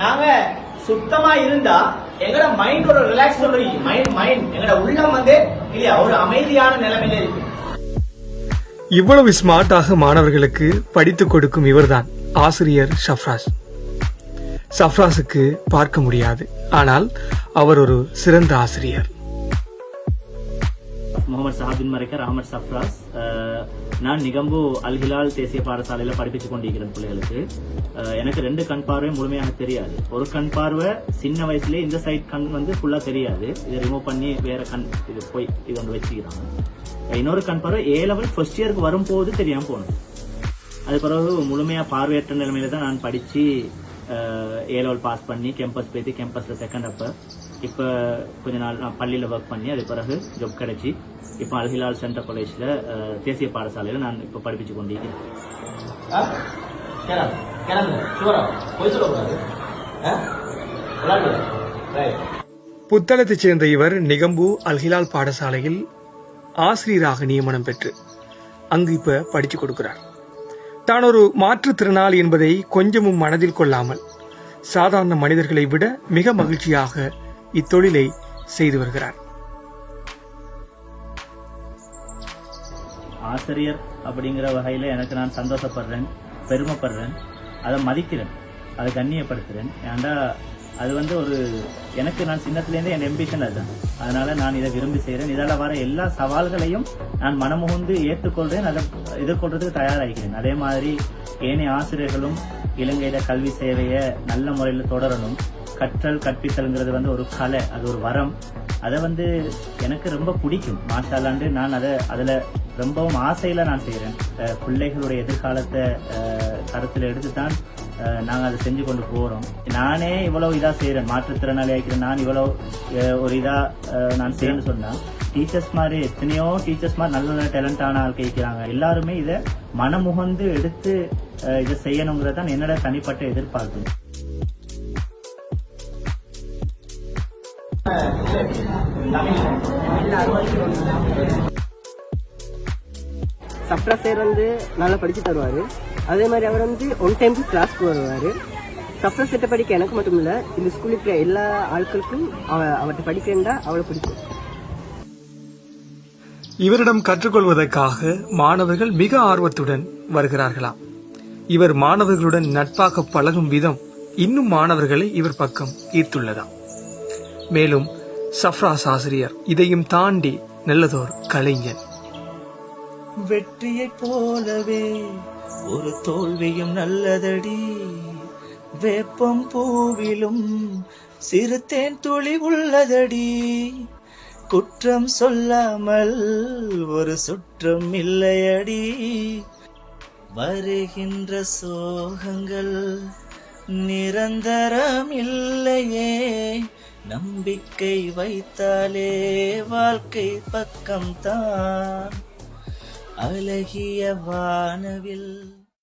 நாங்க சுத்தமா இருந்தா எங்கட மைண்ட் ஒரு ரிலாக்ஸ் மைண்ட் மைண்ட் எங்கட உள்ளம் வந்து இல்லையா ஒரு அமைதியான நிலைமையில இருக்கு. இவ்வளவு ஸ்மார்ட்டாக மாணவர்களுக்கு படித்துக் கொடுக்கும் இவர்தான் ஆசிரியர் ஷஃப்ராஸ். சஃப்ராஸுக்கு பார்க்க முடியாது ஆனால் அவர் ஒரு சிறந்த ஆசிரியர். முகமது சாஹின் மறைக்கர் அகமது சஃப்ராஸ் நான் நிகம்பு அல்ஹிலால் தேசிய பாடசாலையில் படிப்பிச்சு கொண்டிருக்கிறேன் பிள்ளைகளுக்கு எனக்கு ரெண்டு கண் பார்வை முழுமையாக தெரியாது. ஒரு கண் பார்வை சின்ன வயசுல இந்த சைட் கண் வந்து ஃபுல்லா தெரியாது. இதை ரிமூவ் பண்ணி வேற கண் இது போய் இது ஒன்று வச்சுக்கிறாங்க. இன்னொரு கண் பார்வை ஏ லெவல் ஃபர்ஸ்ட் இயருக்கு வரும்போது தெரியாம போனது. அது பிறகு முழுமையா பார்வையற்ற நிலைமையில தான் நான் படிச்சு ஏ லெவல் பாஸ் பண்ணி கேம்பஸ் போயிட்டு கேம்பஸ்ல செகண்ட் அப்ப இப்ப கொஞ்ச நாள் நான் பள்ளியில ஒர்க் பண்ணி அது பிறகு ஜாப் கிடைச்சி. இப்ப அல்ஹிலால் சென்டர் காலேஜ்ல தேசிய பாடசாலையில நான் இப்ப படிப்பிச்சு கொண்டிருக்கிறேன். புத்தளத்தைச் சேர்ந்த இவர் நிகம்பு அல்ஹிலால் பாடசாலையில் ஆசிரியராக நியமனம் பெற்று அங்கு இப்ப படிச்சு கொடுக்கிறார். தான் ஒரு மாற்றுத்திறனாளி என்பதை கொஞ்சமும் மனதில் கொள்ளாமல் சாதாரண மனிதர்களை விட மிக மகிழ்ச்சியாக இத்தொழிலை செய்து வருகிறார். ஆசிரியர் அப்படிங்கிற வகையில எனக்கு நான் சந்தோஷப்படுறேன் பெருமைப்படுறேன். அதை மதிக்கிறேன் அதை கண்ணியப்படுத்துறேன். ஏன்டா அது வந்து ஒரு எனக்கு நான் சின்னத்துலேருந்தே என் எம்பிஷன் அதுதான். அதனால நான் இதை விரும்பி செய்கிறேன் இதால் வர எல்லா சவால்களையும் நான் மனமுகுந்து ஏற்றுக்கொள்றேன் அதை எதிர்கொள்றதுக்கு தயாராகிறேன் அதே மாதிரி ஏனைய ஆசிரியர்களும் இலங்கையில கல்வி சேவையை நல்ல முறையில் தொடரணும். கற்றல் கற்பித்தல்ங்கிறது வந்து ஒரு கலை அது ஒரு வரம். அதை வந்து எனக்கு ரொம்ப பிடிக்கும். மாஷாலாண்டு நான் அதை அதில் ரொம்பவும் ஆசையில நான் செய்கிறேன் பிள்ளைகளுடைய எதிர்காலத்தை கருத்தில் எடுத்து தான் நாங்கள் அதை செஞ்சு கொண்டு போகிறோம் நானே இவ்வளவு இதாக செய்கிறேன் மாற்றுத்திறனாளி ஆகிக்கிறேன் நான் இவ்வளவு ஒரு இதாக நான் செய்யணும்னு சொன்னால் டீச்சர்ஸ் மாதிரி எத்தனையோ டீச்சர்ஸ் மாதிரி நல்ல நல்ல டேலண்டான ஆள் கேட்கிறாங்க எல்லாருமே இதை மனமுகந்து எடுத்து இதை செய்யணுங்கிறது தான் என்னோட தனிப்பட்ட எதிர்பார்ப்பு. சப்ரா சார் வந்து நல்லா படிச்சு தருவார். அதே மாதிரி அவர் வந்து ஒன் டைம் கிளாஸ்க்கு வருவார். சப்ரா செட்டை படிக்க எனக்கு மட்டும் இல்லை இந்த ஸ்கூலில் இருக்கிற எல்லா ஆட்களுக்கும் அவ அவர்கிட்ட படிக்கிறேன்டா அவளை பிடிக்கும். இவரிடம் கற்றுக்கொள்வதற்காக மாணவர்கள் மிக ஆர்வத்துடன் வருகிறார்களாம் இவர் மாணவர்களுடன் நட்பாக பழகும் விதம் இன்னும் மாணவர்களை இவர் பக்கம் ஈர்த்துள்ளதாம் மேலும் சஃப்ராஸ் ஆசிரியர் இதையும் தாண்டி நல்லதோர் கலைஞன். வெற்றியைப் போலவே. ஒரு தோல்வியும் நல்லதடி. வேப்பம் பூவிலும் சிறுத்தேன் துளி உள்ளதடி. குற்றம் சொல்லாமல் ஒரு சுற்றம் இல்லையடி. வருகின்ற சோகங்கள் நிரந்தரம் இல்லையே. நம்பிக்கை வைத்தாலே வாழ்க்கை பக்கம்தான். அழகிய வானவில்